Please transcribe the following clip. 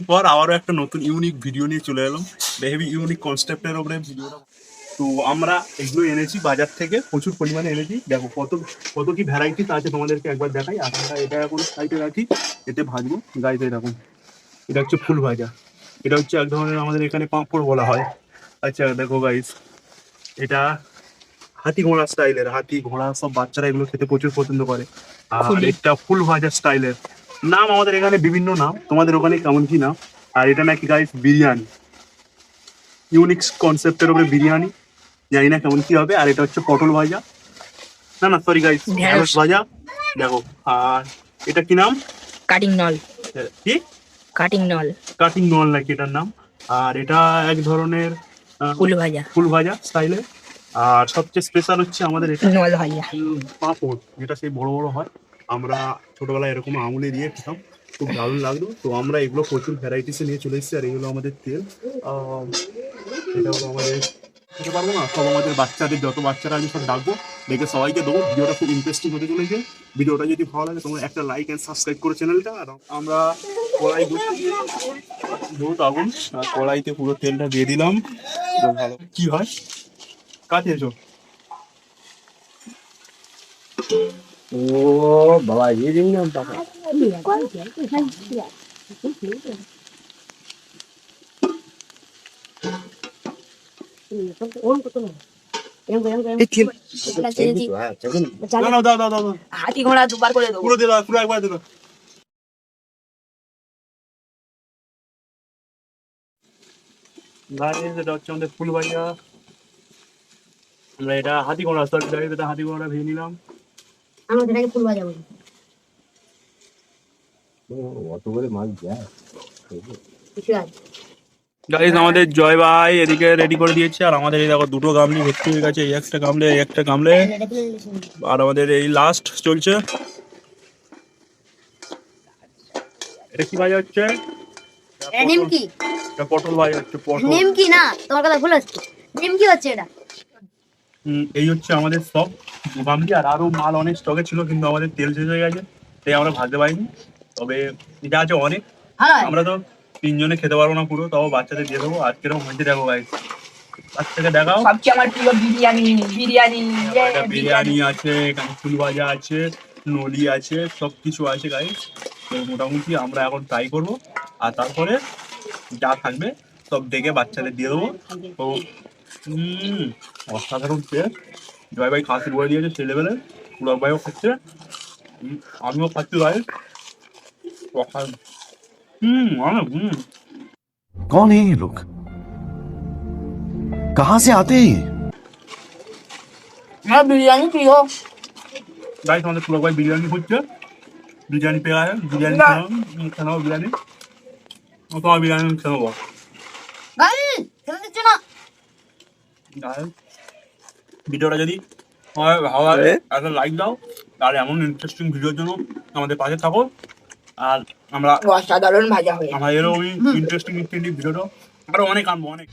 পর আবারও একটা নতুন ইউনিক ভিডিও নিয়ে চলে এলাম। হেভি ইউনিক কনসেপ্টের উপরে ভিডিওটা তো আমরা এগুলো এনেছি বাজার থেকে প্রচুর পরিমাণে এনেছি। দেখো কত কত কি ভ্যারাইটিস আছে তোমাদেরকে একবার দেখাই। আমরা এটা এখন সাইডে রাখি এতে ভাজবো। গাইতে এরকম এটা হচ্ছে ফুল ভাজা। এটা হচ্ছে এক ধরনের আমাদের এখানে পাঁপড় বলা হয়। আচ্ছা দেখো গাইস এটা হাতি ঘোড়া স্টাইলের হাতি ঘোড়া সব বাচ্চারা এগুলো খেতে প্রচুর পছন্দ করে। আর। এটা ফুল ভাজা স্টাইলের নাম আমাদের এখানে বিভিন্ন নাম তোমাদের ওখানে কেমন কি নাম? আর এটা নাকি গাইস বিরিয়ানি। ইউনিক কনসেপ্টের উপরে বিরিয়ানি জানি না কেমন কি হবে। আর এটা হচ্ছে পটল ভাজা। না না সরি গাইস। ঢেঁড়স। ভাজা। দেখো আর এটা কি নাম? কাটিং নল। কি? কাটিং নল। কাটিং নল নাকি এটার নাম? আর এটা এক ধরনের ফুল ভাজা। ফুল ভাজা স্টাইলে আর সবচেয়ে স্পেশাল হচ্ছে আমাদের এটা। নল ভাজা। পাঁপড় যেটা সেই বড় বড় হয়। আমরা ছোটবেলায় এরকম আঙুলে দিয়ে খেতাম, খুব দারুণ লাগল। তো আমরা এগুলো প্রচুর ভ্যারাইটিসে নিয়ে চলে এসেছি, আর এগুলো আমাদের তেল। এটা হলো আমাদের খেতে পারব না, সব আমাদের বাচ্চাদের, যত বাচ্চারা আছে সব ডাকবো ডেকে সবাইকে দেবো। ভিডিওটা খুব ইন্টারেস্টিং হতে চলেছে। ভিডিওটা যদি ভালো লাগে, তোমরা একটা লাইক অ্যান্ড সাবস্ক্রাইব করে চ্যানেলটা আর আমরা কড়াই বহুত আগুন, আর কড়াইতে পুরো তেলটা দিয়ে দিলাম। ভালো। কি হয়? কাছে এসো। ও বাবা এই দিন না বাবা। হাতি ঘোড়া দুবার করে দেবো। পুরো দিলা পুরো একবার দিলা এটা হচ্ছে আমাদের ফুল ভাইয়া আমরা এটা হাতি ঘোড়া সরি গাইস এটা হাতি ঘোড়া ভেজে নিলাম। আমরা অত করে মাছ যায় আমাদের জয় ভাই এদিকে রেডি করে দিয়েছে আর আমাদের এই দেখো দুটো গামলি ভর্তি হয়ে গেছে এই একটা গামলে এই একটা গামলে। আর আমাদের এই লাস্ট চলছে। এটা কি ভাজা হচ্ছে? নিমকি। এটা পটল ভাজা হচ্ছে পটল। নিমকি না তোমার কথা ভুল হচ্ছে। নিমকি হচ্ছে এটা। এই হচ্ছে আমাদের সব গামলি আর আরও মাল অনেক স্টকে ছিল কিন্তু আমাদের তেল শেষ হয়ে গেছে তাই আমরা ভাজতে পারিনি। তবে এটা আছে অনেক ভালো আমরা তো তিনজনে খেতে পারব না পুরো তাও বাচ্চাদের দিয়ে দেবো আজকের হয়েছে দেখো ভাই বাচ্চাকে দেখাও। সবচেয়ে আমার প্রিয় বিরিয়ানি বিরিয়ানি বিরিয়ানি আছে ফুল ভাজা আছে নলি আছে সব কিছু আছে গাইস তো মোটামুটি আমরা এখন ট্রাই করব আর তারপরে যা থাকবে সব ডেকে বাচ্চাদের দিয়ে দেবো। তো হুম অসাধারণ টেস্ট জয় ভাই খাসি বলে দিয়েছে সেই লেভেলের পুরো ভাইও খাচ্ছে হুম, আমিও খাচ্ছি ভাই অসাধারণ হুম অনেক হুম कौन है ये लोग कहां से आते हैं ये আমার বিরিয়ানি প্রিয় গাইস আমাদের পুরো ভাই বিরিয়ানি হচ্ছে বিরিয়ানি পেয়ে গেছে বিরিয়ানি না। খেলাম খেয়ে নেবো বিরিয়ানি ও তোমার বিরিয়ানি খেয়ে নেবো গাইস খেতে দিচ্ছ না আর ভিডিওটা যদি তোমার ভালো লাগে একটা লাইক দাও আর এমন ইন্টারেস্টিং ভিডিওর জন্য আমাদের পাশে থাকো। আর আমরা অসাধারণ ভাজা হয়ে আমরা এরকম ইন্টারেস্টিং ইন্টারেস্টিং ভিডিওটা আরও অনেক আনব অনেক।